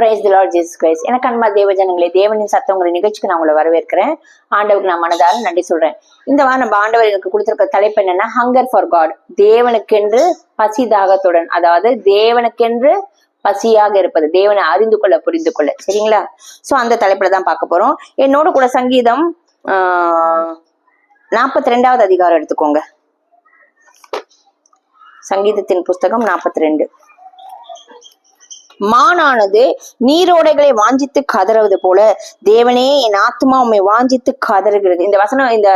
Praise the Lord Jesus Christ எனக்கு அன்பா தேவ ஜனங்களே தேவனின் சத்தவங்களை நிகழ்ச்சிக்கு நான் உங்களை வரவேற்கிறேன். ஆண்டவருக்கு நான் மனதார நன்றி சொல்றேன். இந்த வாரம் நம்ம ஆண்டவர் எனக்கு கொடுத்துருக்க தலைப்பு என்னன்னா ஹங்கர் ஃபார் காட் தேவனுக்கென்று பசி தாகத்துடன் அதாவது தேவனுக்கென்று பசியாக இருப்பது தேவனை அறிந்து கொள்ள புரிந்து கொள்ள. சரிங்களா? சோ அந்த தலைப்புல தான் பார்க்க போறோம். என்னோட கூட சங்கீதம் நாற்பத்தி ரெண்டாவது அதிகாரம் எடுத்துக்கோங்க. சங்கீதத்தின் புஸ்தகம் நாற்பத்தி ரெண்டு மானானது நீரோடைகளை வாஞ்சித்து கதறுவது போல. தேவனே என் ஆத்மா உண்மை வாஞ்சித்து கதறுகிறது. இந்த வசனம் இந்த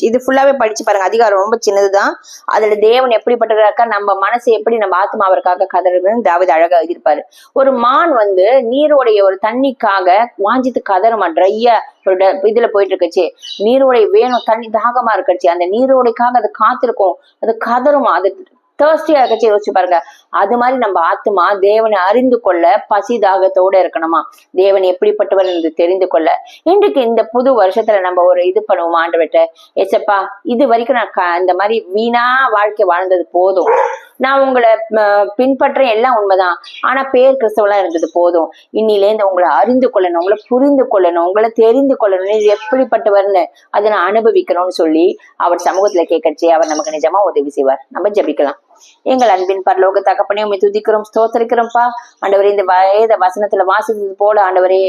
இது ஃபுல்லாவே படிச்சு பாருங்க. அதிகாரம் ரொம்ப சின்னதுதான். அதுல தேவன் எப்படிப்பட்டிருக்காக்கா நம்ம மனசு எப்படி நம்ம ஆத்மா அவருக்காக கதறுகிறது தாவது அழகா எழுதியிருப்பாரு. ஒரு மான் வந்து நீரோடைய ஒரு தண்ணிக்காக வாஞ்சித்து கதறுமா ட்ரையா ஒரு இதுல போயிட்டு இருக்குச்சு நீரோடை வேணும் தண்ணி தாகமா இருக்கச்சு அந்த நீரோடைக்காக அது காத்திருக்கும். அது கதறுமா? அது தேர்ஸ்டியா இருக்கச்சு யோசிச்சு பாருங்க. அது மாதிரி நம்ம ஆத்மா தேவனை அறிந்து கொள்ள பசி தாகத்தோட இருக்கணுமா? தேவன் எப்படிப்பட்டவர் என்று தெரிந்து கொள்ள. இன்றைக்கு இந்த புது வருஷத்துல நம்ம ஒரு இது பண்ணுவோம் ஆண்டவட்ட எச்சப்பா இது வரைக்கும் நான் இந்த மாதிரி வீணா வாழ்க்கை வாழ்ந்தது போதும். நான் உங்களை ம, பின்பற்றேன் எல்லாம் உண்மைதான். ஆனா பேர் கிறிஸ்தவெல்லாம் இருந்தது போதும். இன்னிலேருந்து உங்களை அறிந்து கொள்ளணும் உங்களை புரிந்து கொள்ளணும் உங்களை தெரிந்து கொள்ளணும். இது எப்படிப்பட்டவர்னு அதை நான் அனுபவிக்கணும்னு சொல்லி அவர் சமூகத்துல கேட்கறச்சே அவர் நமக்கு நிஜமா உதவி செய்வார். நம்ம ஜெபிக்கலாம். எங்கள் அன்பின் பரலோக தகப்பனே உண்மை துதிக்கிறோம் ஸ்தோத்தரிக்கிறோம்ப்பா. ஆண்டவரே இந்த வயத வசனத்துல வாசித்தது போல ஆண்டவரே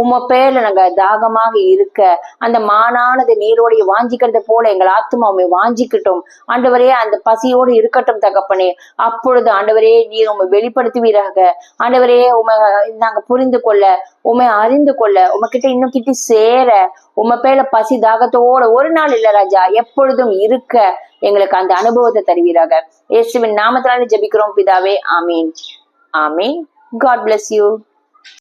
உம பேர்ல நாங்க தாகமாக இருக்க அந்த மானானது நீரோடைய வாஞ்சிக்கிறது போல எங்கள் ஆத்மா உண்மை வாஞ்சிக்கட்டும். ஆண்டவரே அந்த பசியோடு இருக்கட்டும் தகப்பனே. அப்பொழுது ஆண்டவரே நீர் உண்மை வெளிப்படுத்துவீராக. ஆண்டவரே உமை நாங்க புரிந்து கொள்ள உண்மை அறிந்து கொள்ள உமக்கிட்ட இன்னும் கிட்ட சேர உம பேர்ல பசி தாகத்தோட ஒரு நாள் இல்ல ராஜா எப்பொழுதும் இருக்க எங்களுக்கு அந்த அனுபவத்தை தருவீராக. இயேசுவின் நாமத்தினால ஜெபிக்கிறோம் பிதாவே. ஆமீன். ஆமீன். God bless you